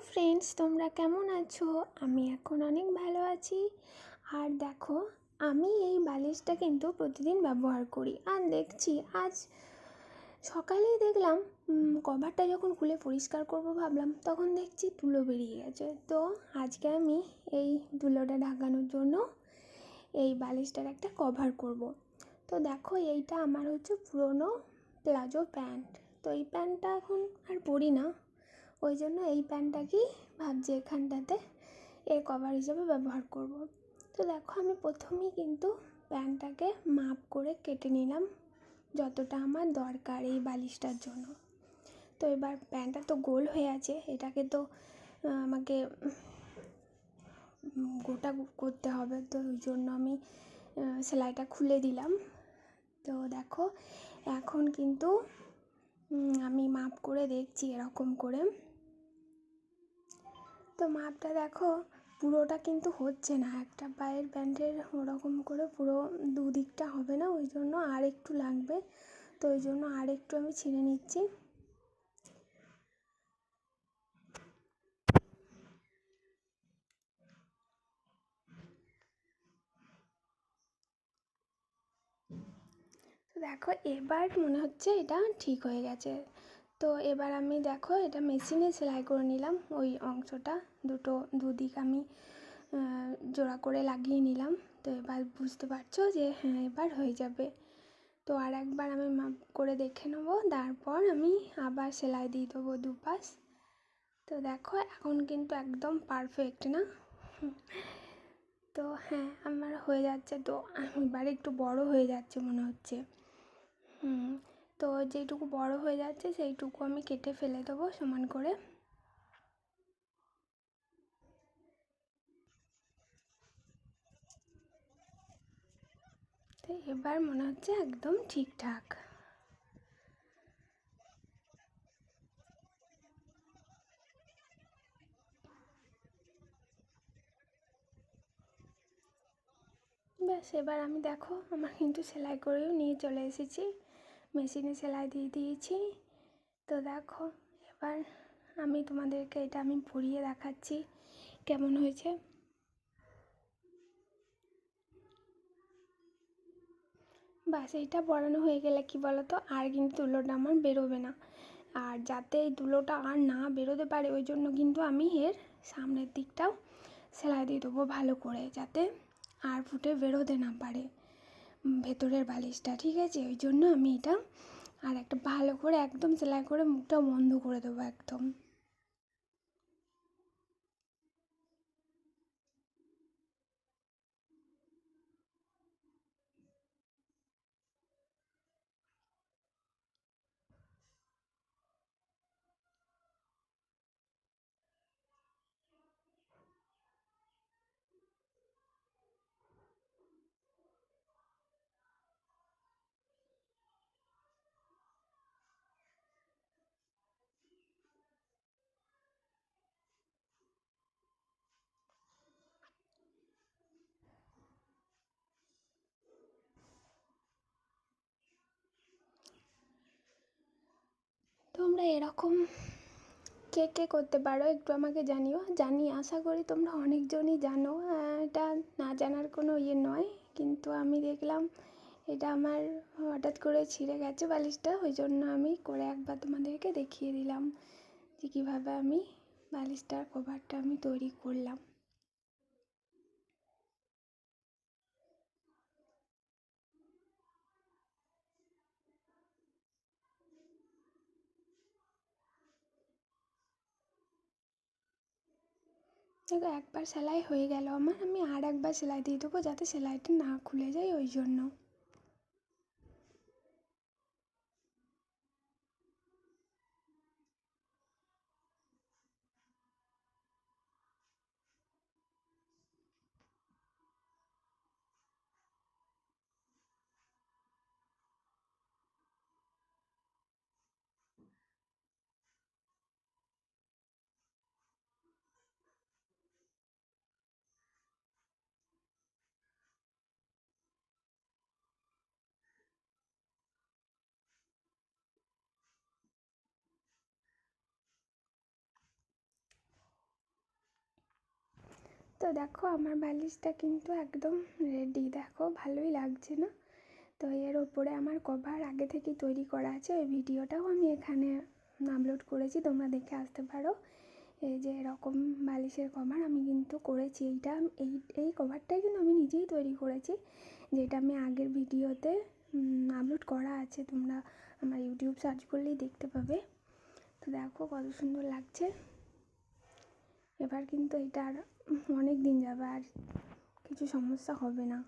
Friends তোমরা কেমন আছো? আমি এখন অনেক ভালো আছি। আর দেখো, আমি এই বালিশটা কিন্তু প্রতিদিন ব্যবহার করি। আর দেখছি, আজ সকালেই দেখলাম কভারটা যখন খুলে পরিষ্কার করব ভাবলাম, তখন দেখছি তুলো বেরিয়ে গেছে। তো আজকে আমি এই তুলোটা ঢাকানোর জন্য এই বালিশটার একটা কভার করব। তো দেখো, এইটা আমার হচ্ছে পুরনো প্লাজো প্যান্ট। তো এই প্যান্টটা এখন আর পরি না। ওই জন্য এই প্যান্টটাকেই ভাবছি এখানটাতে এর কভার হিসেবে ব্যবহার করব। তো দেখো আমি প্রথমেই কিন্তু প্যান্টটাকে মাপ করে কেটে নিলাম যতটা আমার দরকার এই বালিশটার জন্য। তো এবার প্যান্টটা তো গোল হয়ে আছে, এটাকে তো আমাকে গোটা করতে হবে। তো ওই জন্য আমি সেলাইটা খুলে দিলাম। তো দেখো, এখন কিন্তু আমি মাপ করে দেখছি এরকম করে। তো মাপটা দেখো, পুরোটা কিন্তু হচ্ছে না। একটা পায়ের প্যান্টের ওরকম করে পুরো দুদিকটা হবে না, ওই জন্য আর একটু লাগবে। তো ওই জন্য আর একটু আমি ছিঁড়ে নিচ্ছি। দেখো এবার মনে হচ্ছে এটা ঠিক হয়ে গেছে। তো এবার আমি দেখো এটা মেশিনে সেলাই করে নিলাম, ওই অংশটা দুটো, দুদিক আমি জোড়া করে লাগিয়ে নিলাম। তো এবার বুঝতে পারছ যে হ্যাঁ এবার হয়ে যাবে। তো আর একবার আমি মাপ করে দেখে নেব, তারপর আমি আবার সেলাই দিয়ে দেবো দুপাশ। তো দেখো এখন কিন্তু একদম পারফেক্ট না? তো হ্যাঁ আমার হয়ে যাচ্ছে। তো এবার একটু বড় হয়ে যাচ্ছে মনে হচ্ছে। তো যেইটুকু বড় হয়ে যাচ্ছে সেইটুকু আমি কেটে ফেলে দেবো সমান করে। তো এবার মনে হচ্ছে একদম ঠিকঠাক। ব্যাস, এবার আমি দেখো, আমার কিন্তু সেলাই করেও নিয়ে চলে এসেছি। মেশিনে সেলাই দিয়ে দিয়েছি। তো দেখো, এবার আমি তোমাদেরকে এটা আমি পরিয়ে দেখাচ্ছি কেমন হয়েছে। বাস, এইটা পরানো হয়ে গেলে কি বলো তো আর কিন্তু তুলোটা আমার বেরোবে না। আর যাতে এই তুলোটা আর না বেরোতে পারে, ওই জন্য কিন্তু আমি এর সামনের দিকটাও সেলাই দিয়ে দেবো ভালো করে, যাতে আর ফুটে বেরোতে না পারে। ভেতরের বালিশটা, ঠিক আছে? ওই জন্য আমি এটা আর একটা ভালো করে একদম সেলাই করে মুখটা বন্ধ করে দেবো একদম তোমরা এরকম কে কে করতে পারো একটু আমাকে জানিও। জানি, আশা করি তোমরা অনেকজনই জানো। এটা না জানার কোনো ইয়ে নয়, কিন্তু আমি দেখলাম এটা আমার হঠাৎ করে ছিঁড়ে গেছে বালিশটা, ওই জন্য আমি করে একবার তোমাদেরকে দেখিয়ে দিলাম যে কীভাবে আমি বালিশটার কভারটা আমি তৈরি করলাম। দেখো একবার সেলাই হয়ে গেল আমার, আমি আর একবার সেলাই দিয়ে দেবো যাতে সেলাইটা না খুলে যায় ওই জন্য। তো দেখো আমার বালিশটা কিন্তু একদম রেডি দেখো ভালোই লাগছে না? তো এর ওপরে আমার কভার আগে থেকেই তৈরি করা আছে। ওই ভিডিওটাও আমি এখানে আপলোড করেছি, তোমরা দেখে আসতে পারো। এই যে এরকম বালিশের কভার আমি কিন্তু করেছি। এইটা এই এই কভারটাই কিন্তু আমি নিজেই তৈরি করেছি, যেটা আমি আগের ভিডিওতে আপলোড করা আছে। তোমরা আমার ইউটিউব সার্চ করলেই দেখতে পাবে। তো দেখো কত সুন্দর লাগছে। এবার কিন্তু এটা আর অনেক দিন যাবে আর কিছু সমস্যা হবে না।